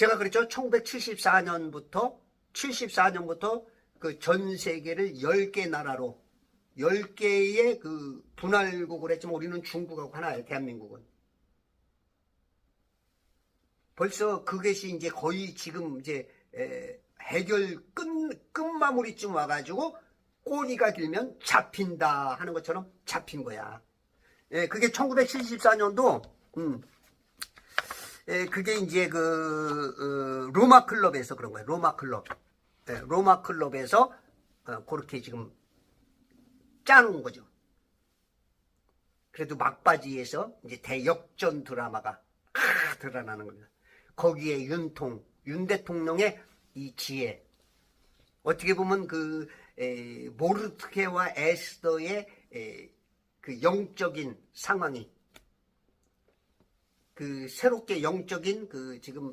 제가 그랬죠. 1974년부터 74년부터 그 전 세계를 10개 나라로 10개의 그 분할국을 했지만 우리는 중국하고 하나예요. 대한민국은. 벌써 그것이 이제 거의 지금 이제 에, 해결 끝, 끝마무리쯤 와가지고 꼬리가 길면 잡힌다 하는 것처럼 잡힌 거야. 예, 그게 1974년도, 음, 예, 그게 이제 그, 어, 로마 클럽에서 그런 거예요. 로마 클럽. 예, 로마 클럽에서, 어, 그렇게 지금 짜놓은 거죠. 그래도 막바지에서 이제 대역전 드라마가 아, 드러나는 겁니다. 거기에 윤통, 윤 대통령의 이 지혜. 어떻게 보면 그, 에, 모르트케와 에스더의 에, 그 영적인 상황이 그 새롭게 영적인 그 지금